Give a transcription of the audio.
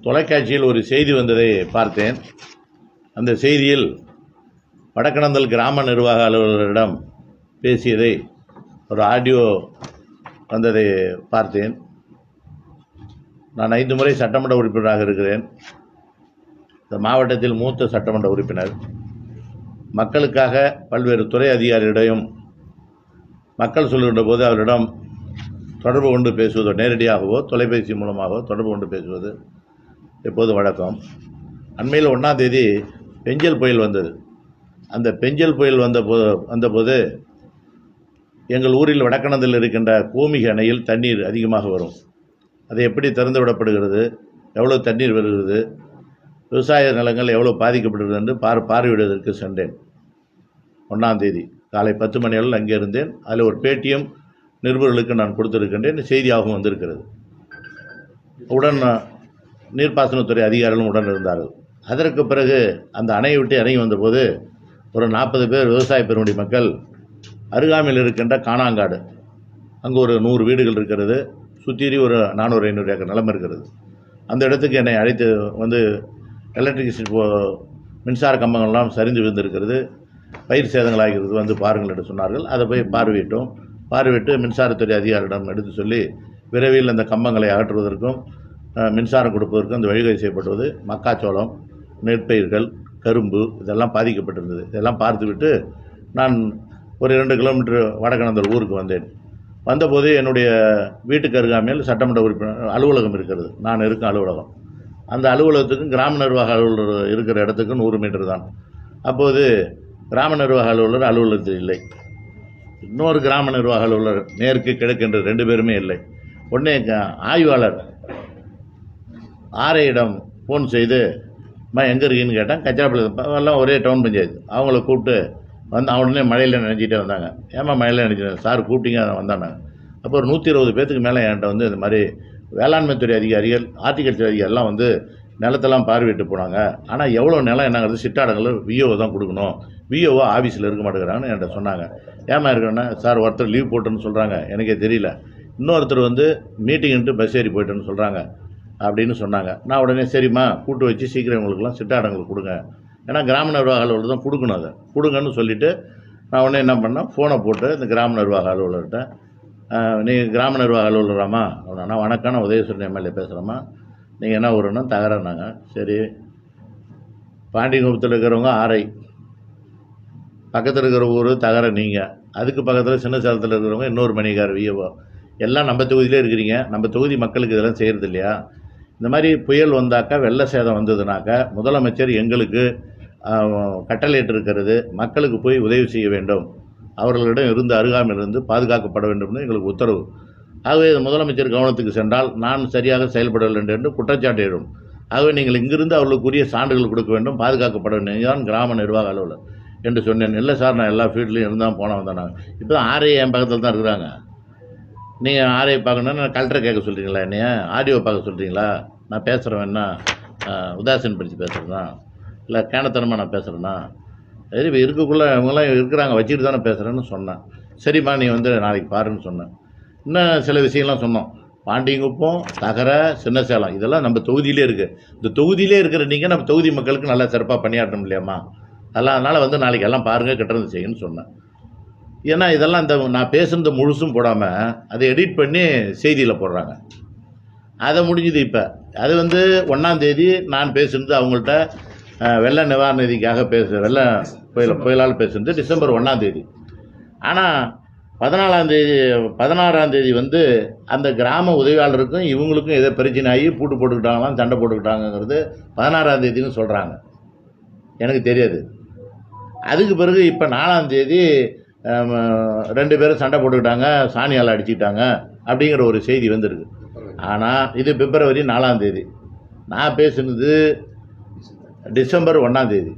தொலைக்காட்சியில் ஒரு செய்தி வந்ததை பார்த்தேன். அந்த செய்தியில் வடக்கணந்தல் கிராம நிர்வாக அலுவலரிடம் பேசியதை ஒரு ஆடியோ வந்ததை பார்த்தேன். நான் ஐந்து முறை சட்டமன்ற உறுப்பினராக இருக்கிறேன். இந்த மாவட்டத்தில் மூத்த சட்டமன்ற உறுப்பினர். மக்களுக்காக பல்வேறு துறை அதிகாரிகளிடையும் மக்கள் சொல்லுகின்ற போது அவரிடம் தொடர்பு கொண்டு பேசுவதோ நேரடியாகவோ தொலைபேசி மூலமாகவோ தொடர்பு கொண்டு பேசுவது எப்போது வழக்கம்? அண்மையில் ஒன்றாந்தேதி பெஞ்சல் புயல் வந்தது. அந்த பெஞ்சல் புயல் வந்த போ வந்தபோது எங்கள் ஊரில் வடக்கணத்தில் இருக்கின்ற கோமிக அணையில் தண்ணீர் அதிகமாக வரும். அது எப்படி திறந்து விடப்படுகிறது? எவ்வளோ தண்ணீர் வருகிறது? விவசாய நிலங்கள் எவ்வளோ பாதிக்கப்படுகிறது என்று பார் பார்வையிடுவதற்கு சென்றேன். ஒன்றாம் தேதி காலை பத்து மணி அளவில் அங்கே இருந்தேன். அதில் ஒரு பேட்டியும் நிருபர்களுக்கு நான் கொடுத்துருக்கின்றேன். செய்தியாகவும் வந்திருக்கிறது. உடன் நீர்ப்பாசனத்துறை அதிகாரிகளும் உடன் இருந்தார்கள். அதற்கு பிறகு அந்த அணையை விட்டு இறங்கி வந்தபோது ஒரு நாற்பது பேர் விவசாய பெருமுடி மக்கள் அருகாமையில் இருக்கின்ற காணாங்காடு. அங்கே ஒரு நூறு வீடுகள் இருக்கிறது. சுற்றி ஒரு நானூறு ஐநூறு ஏக்கர் நிலம் இருக்கிறது. அந்த இடத்துக்கு என்னை அழைத்து வந்து எலக்ட்ரிசிட்டி போ மின்சார கம்பங்கள்லாம் சரிந்து விழுந்திருக்கிறது. பயிர் சேதங்களாகிறது வந்து பாருங்கள் என்று சொன்னார்கள். அதை போய் பார்வையிட்டோம். பார்வையிட்டு மின்சாரத்துறை அதிகாரியிடம் எடுத்து சொல்லி விரைவில் அந்த கம்பங்களை அகற்றுவதற்கும் மின்சாரம் கொடுப்பதற்கு அந்த வழிகை செய்யப்பட்டது மக்காச்சோளம் நெற்பயிர்கள் கரும்பு இதெல்லாம் பாதிக்கப்பட்டிருந்தது. இதெல்லாம் பார்த்துவிட்டு நான் ஒரு இரண்டு கிலோமீட்டர் வடகணந்தல் ஊருக்கு வந்தேன். வந்தபோது என்னுடைய வீட்டுக்கு அருகாமையில் சட்டமன்ற உறுப்பினர் அலுவலகம் இருக்கிறது. நான் இருக்கும் அலுவலகம். அந்த அலுவலகத்துக்கும் கிராம நிர்வாக அலுவலர் இருக்கிற இடத்துக்கும் நூறு மீட்டர் தான். அப்போது கிராம நிர்வாக அலுவலர் அலுவலகத்தில் இல்லை. இன்னொரு கிராம நிர்வாக அலுவலர் நேருக்கு கிழக்கென்று ரெண்டு பேருமே இல்லை. உடனே க- ஆய்வாளர் ஆரையிடம் ஃபோன் செய்து அம்மா எங்கே இருக்கீன்னு கேட்டேன். கச்சாப்பிள்ளை எல்லாம் ஒரே டவுன் பஞ்சாயத்து. அவங்கள கூப்பிட்டு வந்து அவனே உடனே மழையில் நினைச்சிட்டே வந்தாங்க. ஏமா மழையில் நினைச்சிட்டேன் சார் கூப்பிட்டீங்க வந்தானாங்க அப்போ ஒரு நூற்றி இருபது பேத்துக்கு மேலே என்கிட்ட வந்து இந்த மாதிரி வேளாண்மை துறை அதிகாரிகள் ஹார்டிகல்ச்சர் அதிகாரி வந்து நிலத்தெல்லாம் பார்வையிட்டு போனாங்க. ஆனால் எவ்வளோ நிலம் என்னங்கிறது சிட்டாடங்களில் விஓ தான் கொடுக்கணும். விஓவோ ஆஃபீஸில் இருக்க மாட்டேங்கிறாங்கன்னு என்கிட்ட சொன்னாங்க. ஏமா இருக்கேன்னா சார் ஒருத்தர் லீவ் போட்டுன்னு சொல்கிறாங்க எனக்கே தெரியல. இன்னொருத்தர் வந்து மீட்டிங்ன்ட்டு பஸ் ஏறி போயிட்டுன்னு சொல்கிறாங்க அப்படின்னு சொன்னாங்க. நான் உடனே சரிம்மா கூட்டு வச்சு சீக்கிரம் இவங்களுக்குலாம் சிட்டாடங்கள் கொடுங்க. ஏன்னா கிராம நிர்வாக அலுவலர் தான் கொடுக்கணும் அதை. கொடுங்கன்னு சொல்லிவிட்டு நான் உடனே என்ன பண்ணேன் ஃபோனை போட்டு இந்த கிராம நிர்வாக அலுவலர்கிட்ட நீங்கள் கிராம நிர்வாக அலுவலராமா அப்படின்னா வணக்கம் நான் உதயசுரன் எம்எல்ஏ பேசுகிறேம்மா நீங்கள் என்ன ஊருன்னா? தகரன்னாங்க சரி. பாண்டியங்குப்பத்தில் இருக்கிறவங்க ஆரை. பக்கத்தில் இருக்கிற ஊர் தகர நீங்கள் அதுக்கு பக்கத்தில் சின்ன சேலத்தில் இருக்கிறவங்க இன்னொரு மணிகார் விஏஓ. எல்லாம் நம்ம தொகுதியிலே இருக்கிறீங்க. நம்ம தொகுதி மக்களுக்கு இதெல்லாம் செய்கிறது இல்லையா இந்த மாதிரி புயல் வந்தாக்கா வெள்ள சேதம் வந்ததுனாக்கா முதலமைச்சர் எங்களுக்கு கட்டளையிட்டிருக்கிறது இருக்கிறது மக்களுக்கு போய் உதவி செய்ய வேண்டும். அவர்களிடம் இருந்து அருகாமையில் இருந்து பாதுகாக்கப்பட வேண்டும்னு எங்களுக்கு உத்தரவு. ஆகவே முதலமைச்சர் கவனத்துக்கு சென்றால் நான் சரியாக செயல்படவில்லை என்று குற்றச்சாட்டு எழும் ஆகவே நீங்கள் இங்கிருந்து அவர்களுக்குரிய சான்றுகள் கொடுக்க வேண்டும் பாதுகாக்கப்பட வேண்டும். தான் கிராம நிர்வாக அலுவலர் என்று சொன்னேன். இல்லை சார் நான் எல்லா ஃபீல்ட்லேயும் இருந்தால் போன வந்தேன் இப்போ தான் ஆர்ஏ என் பக்கத்தில் தான் இருக்கிறாங்க? நீங்கள் ஆர்ஐ பார்க்கணுன்னா கலெக்டரை கேட்க சொல்கிறீங்களா என்னைய? ஆடியோ பார்க்க சொல்கிறீங்களா நான் பேசுகிறேன் என்ன? உதாசீன் படித்து பேசுகிறேன்னா இல்லை கேனத்தனமாக நான் பேசுகிறேன்னா சரி இப்போ இருக்கக்குள்ளே இவங்கெல்லாம் இருக்கிறாங்க வச்சுட்டு தானே பேசுகிறேன்னு சொன்னேன். சரிம்மா நீ வந்து நாளைக்கு பாருன்னு சொன்னேன். இன்னும் சில விஷயம்லாம் சொன்னோம். பாண்டியங்குப்பம் தகர சின்ன சேலம் இதெல்லாம் நம்ம தொகுதியிலே இருக்குது இந்த தொகுதியிலே இருக்கிற நீங்கள் நம்ம தொகுதி மக்களுக்கு நல்லா சிறப்பாக பணியாற்றணும் இல்லையாம்மா? அதெல்லாம் அதனால் வந்து நாளைக்கு எல்லாம் பாருங்கள் கட்டுறது செய்யுன்னு சொன்னேன். ஏன்னா இதெல்லாம் இந்த நான் பேசுனது முழுசும் போடாமல் அதை எடிட் பண்ணி செய்தியில் போடுறாங்க. அதை முடிஞ்சுது இப்போ. அது வந்து ஒன்றாந்தேதி நான் பேசுனது அவங்கள்ட்ட வெள்ள நிவாரண நிதிக்காக பேச வெள்ள புயல் புயலால் பேசுனது டிசம்பர் ஒன்றாந்தேதி ஆனால் பதினாலாந்தேதி பதினாறாந்தேதி வந்து அந்த கிராம உதவியாளருக்கும் இவங்களுக்கும் ஏதோ பிரச்சனை ஆகி பூட்டு போட்டுக்கிட்டாங்களாம் சண்டை போட்டுக்கிட்டாங்கங்கிறது பதினாறாந்தேதின்னு சொல்கிறாங்க எனக்கு தெரியாது. அதுக்கு பிறகு இப்போ நாலாந்தேதி ரெண்டு பேரும் சண்டை போட்டுக்கிட்டாங்க சாணியால் அடிச்சுக்கிட்டாங்க அப்படிங்கிற ஒரு செய்தி வந்திருக்கு. ஆனால் இது பிப்ரவரி நாலாம் தேதி. நான் பேசுனது டிசம்பர் ஒன்றாம் தேதி.